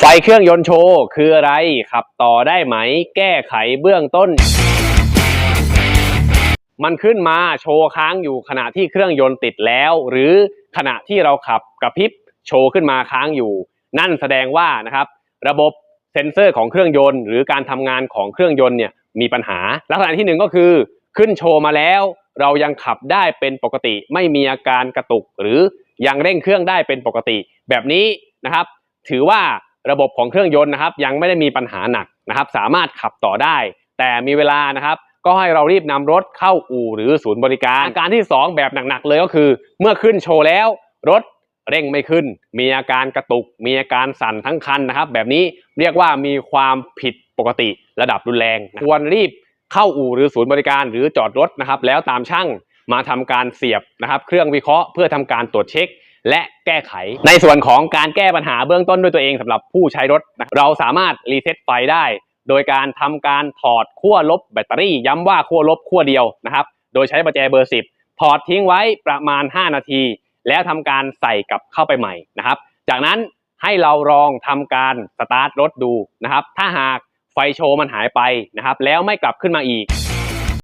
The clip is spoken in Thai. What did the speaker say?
ไฟเครื่องยนต์โชว์คืออะไรขับต่อได้ไหม แก้ไขเบื้องต้น มันขึ้นมาโชว์ค้างอยู่ขณะที่เครื่องยนต์ติดแล้ว หรือขณะที่เราขับกระพริบโชว์ขึ้นมาค้างอยู่ นั่นแสดงว่านะครับ ระบบเซ็นเซอร์ของเครื่องยนต์ หรือการทำงานของเครื่องยนต์เนี่ยมีปัญหา ลักษณะที่หนึ่งก็คือ ขึ้นโชว์มาแล้ว เรายังขับได้เป็นปกติ ไม่มีอาการกระตุก หรือยังเร่งเครื่องได้เป็นปกติ แบบนี้นะครับ ถือว่า ระบบของเครื่องยนต์นะครับ ยังไม่ได้มีปัญหาหนักนะครับ สามารถขับต่อได้ แต่มีเวลานะครับ ก็ให้เรารีบนำรถเข้าอู่หรือศูนย์บริการอาการที่ 2 แบบหนักๆเลยก็คือ เมื่อขึ้นโชว์แล้วรถเร่งไม่ขึ้น มีอาการกระตุก มีอาการสั่นทั้งคันนะครับ แบบนี้เรียกว่ามีความผิดปกติระดับรุนแรง ควรรีบเข้าอู่หรือศูนย์บริการหรือจอดรถนะครับ แล้วตามช่างมาทำการเสียบนะครับ เครื่องวิเคราะห์เพื่อทำการตรวจเช็ค และแก้ไข ในส่วนของการแก้ปัญหาเบื้องต้นด้วยตัวเองสำหรับผู้ใช้รถนะเราสามารถรีเซ็ตไฟได้ โดยการทำการถอดขั้วลบแบตเตอรี่ ย้ำว่าขั้วลบขั้วเดียวนะครับ โดยใช้ประแจเบอร์ 10 ถอดทิ้งไว้ประมาณ 5 นาที แล้วทำการใส่กลับเข้าไปใหม่นะครับ จากนั้นให้เราลองทำการสตาร์ทรถดูนะครับ ถ้าหากไฟโชว์มันหายไปนะครับ แล้วไม่กลับขึ้นมาอีก